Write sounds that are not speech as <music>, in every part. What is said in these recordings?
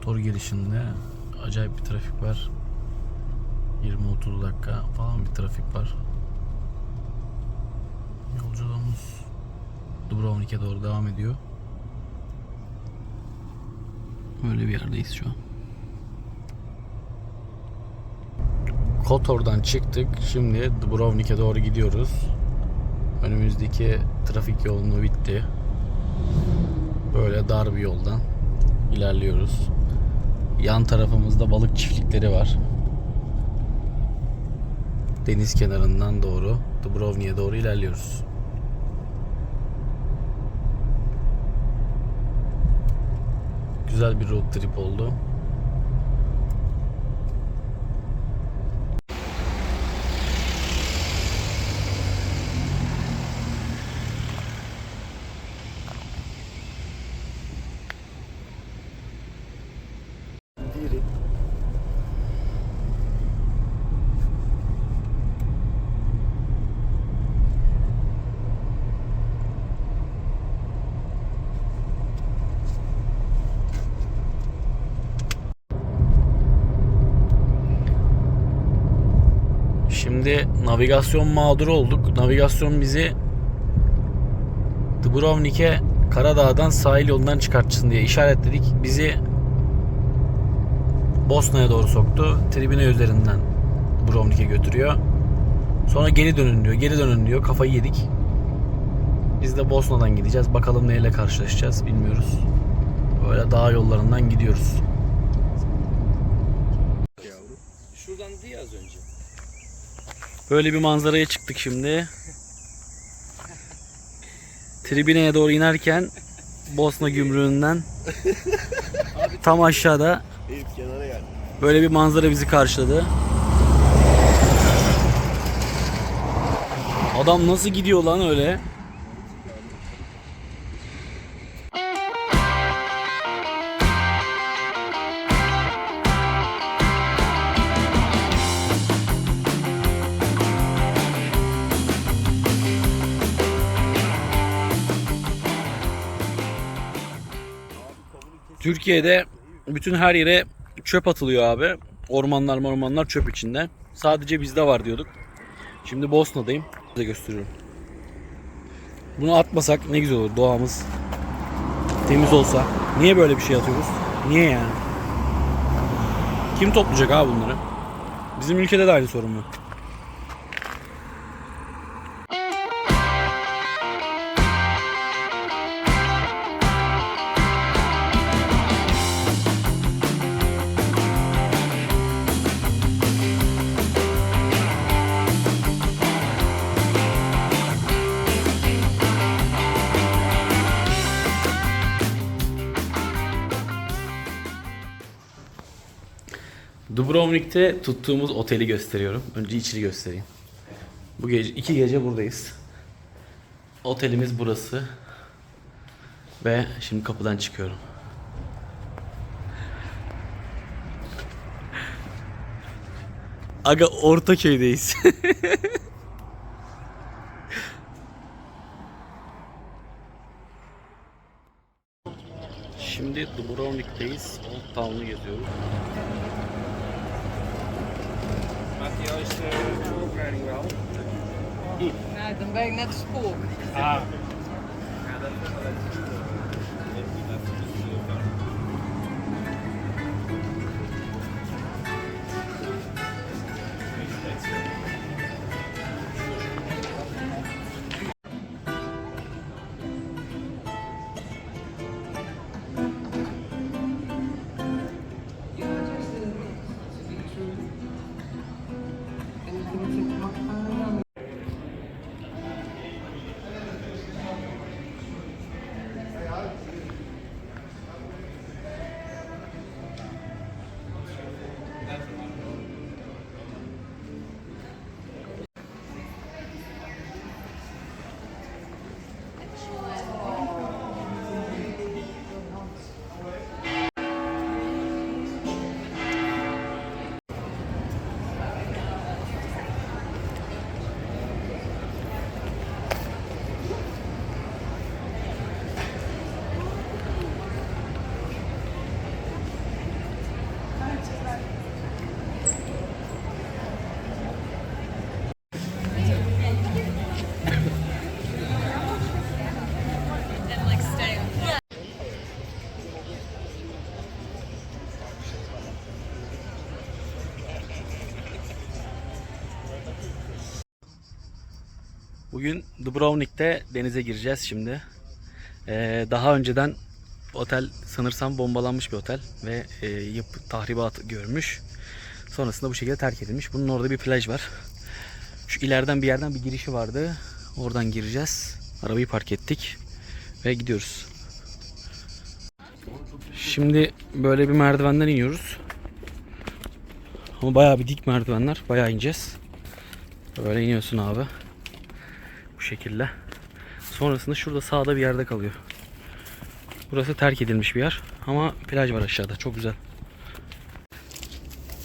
motor gelişinde acayip bir trafik var. 20-30 dakika falan bir trafik var. Yolculuğumuz Dubrovnik'e doğru devam ediyor. Öyle bir yerdeyiz şu an. Kotor'dan çıktık. Şimdi Dubrovnik'e doğru gidiyoruz. Önümüzdeki trafik yoğunluğu bitti. Böyle dar bir yoldan ilerliyoruz. Yan tarafımızda balık çiftlikleri var. Deniz kenarından doğru Dubrovnik'e doğru ilerliyoruz. Güzel bir road trip oldu. Şimdi navigasyon mağduru olduk. Navigasyon bizi Dubrovnik'e Karadağ'dan sahil yolundan çıkartsın diye işaretledik. Bizi Bosna'ya doğru soktu. Tribine üzerinden Dubrovnik'e götürüyor. Sonra geri dönün diyor. Geri dönün diyor. Kafayı yedik. Biz de Bosna'dan gideceğiz. Bakalım neyle karşılaşacağız bilmiyoruz. Böyle dağ yollarından gidiyoruz. Şuradan diye az önce. Böyle bir manzaraya çıktık şimdi. Tribineye doğru inerken Bosna gümrüğünden tam aşağıda böyle bir manzara bizi karşıladı. Adam nasıl gidiyor lan öyle? Türkiye'de bütün her yere çöp atılıyor abi. Ormanlar ormanlar çöp içinde. Sadece bizde var diyorduk. Şimdi Bosna'dayım. Size gösteriyorum. Bunu atmasak ne güzel olur doğamız temiz olsa. Niye böyle bir şey atıyoruz? Niye yani? Kim toplayacak abi bunları? Bizim ülkede de aynı sorun var. Dubrovnik'te tuttuğumuz oteli gösteriyorum. Önce içini göstereyim. Bu gece iki gece buradayız. Otelimiz burası. Ve şimdi kapıdan çıkıyorum. Aga Ortaköy'deyiz. <laughs> Şimdi Dubrovnik'teyiz. Old Town'u geziyoruz. juist de opleiding wel. Nee, dan ben ik net spoor. Ah. Ja, dat is wel Bugün Dubrovnik'te denize gireceğiz şimdi. Ee, daha önceden otel sanırsam bombalanmış bir otel ve e, yapı tahribat görmüş. Sonrasında bu şekilde terk edilmiş. Bunun orada bir plaj var. Şu ileriden bir yerden bir girişi vardı. Oradan gireceğiz. Arabayı park ettik ve gidiyoruz. Şimdi böyle bir merdivenden iniyoruz. Ama bayağı bir dik merdivenler. Bayağı ineceğiz. Böyle iniyorsun abi. Şekilde. Sonrasında şurada sağda bir yerde kalıyor. Burası terk edilmiş bir yer. Ama plaj var aşağıda. Çok güzel.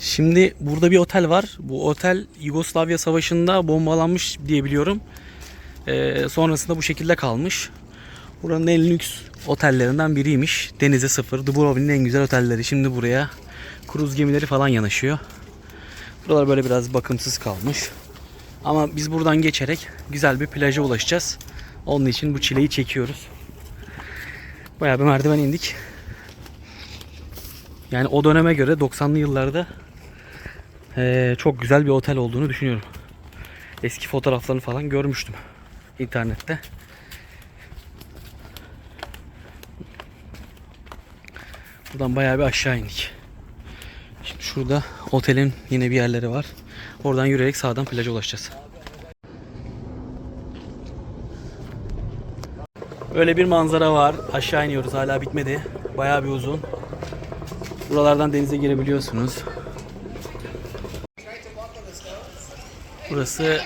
Şimdi burada bir otel var. Bu otel Yugoslavya Savaşı'nda bombalanmış diye biliyorum. Ee, sonrasında bu şekilde kalmış. Buranın en lüks otellerinden biriymiş. Denize sıfır. Dubrovnik'in en güzel otelleri. Şimdi buraya kruz gemileri falan yanaşıyor. Buralar böyle biraz bakımsız kalmış. Ama biz buradan geçerek güzel bir plaja ulaşacağız. Onun için bu çileyi çekiyoruz. Bayağı bir merdiven indik. Yani o döneme göre 90'lı yıllarda eee, çok güzel bir otel olduğunu düşünüyorum. Eski fotoğraflarını falan görmüştüm internette. Buradan bayağı bir aşağı indik. Şimdi şurada otelin yine bir yerleri var. Oradan yürüyerek sağdan plaja ulaşacağız. Öyle bir manzara var. Aşağı iniyoruz. Hala bitmedi. Bayağı bir uzun. Buralardan denize girebiliyorsunuz. Burası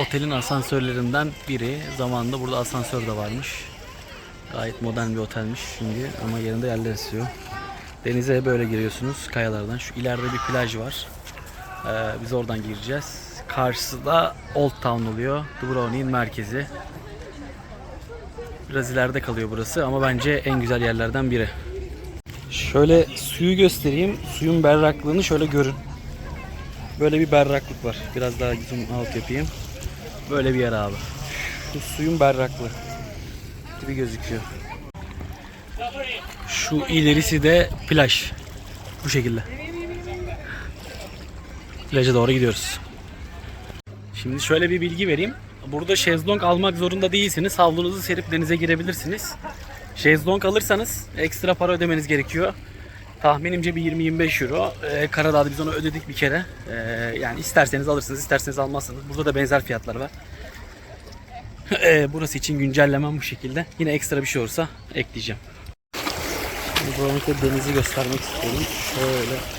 otelin asansörlerinden biri. Zamanında burada asansör de varmış. Gayet modern bir otelmiş şimdi ama yerinde yerler esiyor. Denize böyle giriyorsunuz kayalardan. Şu ileride bir plaj var. Ee, biz oradan gireceğiz. Karşısı da Old Town oluyor. Dubrovnik'in merkezi. Biraz ileride kalıyor burası ama bence en güzel yerlerden biri. Şöyle suyu göstereyim. Suyun berraklığını şöyle görün. Böyle bir berraklık var. Biraz daha zoom out yapayım. Böyle bir yer abi. Şu suyun berraklığı gibi gözüküyor. Şu ilerisi de plaj. Bu şekilde. Plaja doğru gidiyoruz. Şimdi şöyle bir bilgi vereyim. Burada şezlong almak zorunda değilsiniz. Havlunuzu serip denize girebilirsiniz. Şezlong alırsanız ekstra para ödemeniz gerekiyor. Tahminimce bir 20-25 euro. Ee, Karadağ'da biz onu ödedik bir kere. Ee, yani isterseniz alırsınız, isterseniz almazsınız. Burada da benzer fiyatlar var. Ee, burası için güncellemem bu şekilde. Yine ekstra bir şey olursa ekleyeceğim. Dubrovnik'te denizi göstermek istiyorum. Şöyle.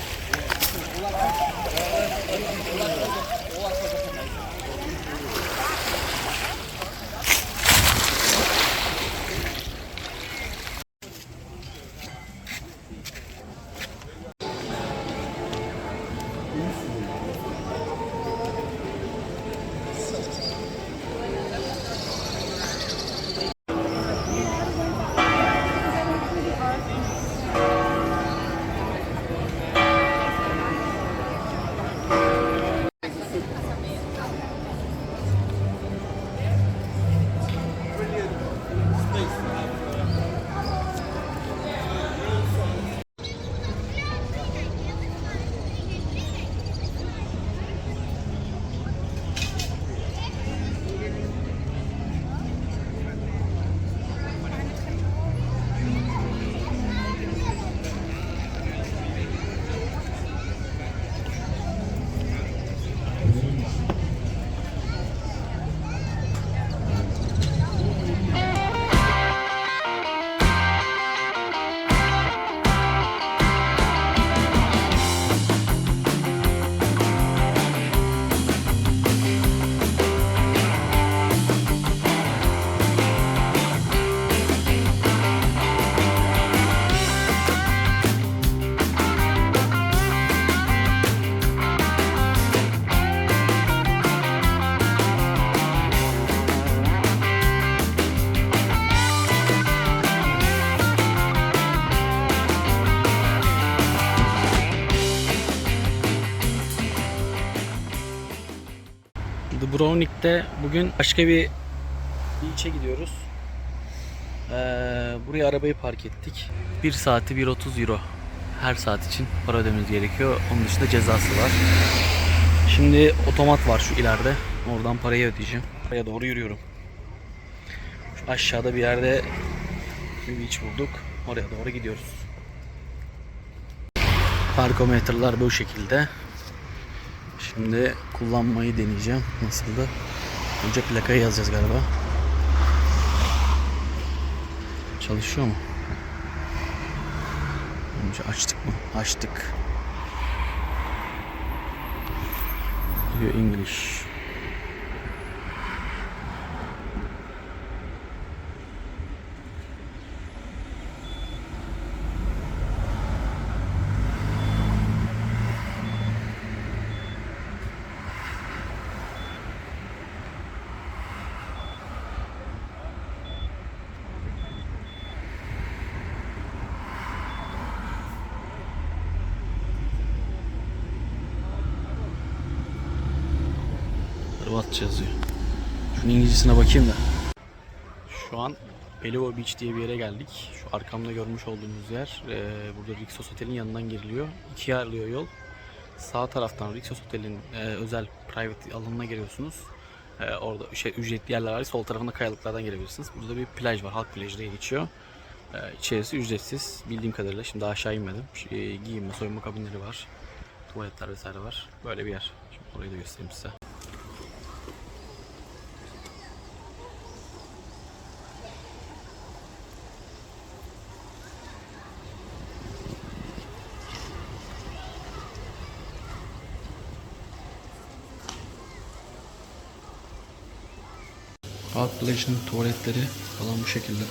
Dubrovnik'te bugün başka bir beach'e gidiyoruz. Ee, buraya arabayı park ettik. 1 saati 1.30 euro. Her saat için para ödememiz gerekiyor. Onun dışında cezası var. Şimdi otomat var şu ileride. Oradan parayı ödeyeceğim. Oraya doğru yürüyorum. Şu aşağıda bir yerde bir beach bulduk. Oraya doğru gidiyoruz. Parkometreler bu şekilde. Şimdi kullanmayı deneyeceğim. Nasıldı? Önce plakayı yazacağız galiba. Çalışıyor mu? Önce açtık mı? Açtık. Diyor English. Hırvatça yazıyor. Şunun İngilizcesine bakayım da. Şu an Belivo Beach diye bir yere geldik. Şu arkamda görmüş olduğunuz yer. e, burada Rixos Otel'in yanından giriliyor. İkiye ayrılıyor yol. Sağ taraftan Rixos Otel'in e, özel private alanına giriyorsunuz. E, orada şey ücretli yerler var. Sol tarafında kayalıklardan girebilirsiniz. Burada bir plaj var. Halk plajı diye geçiyor. E, içerisi ücretsiz. Bildiğim kadarıyla. Şimdi daha aşağı inmedim. E, giyinme, soyunma kabinleri var. Tuvaletler vesaire var. Böyle bir yer. Şimdi orayı da göstereyim size. Halk plajının tuvaletleri falan bu şekilde.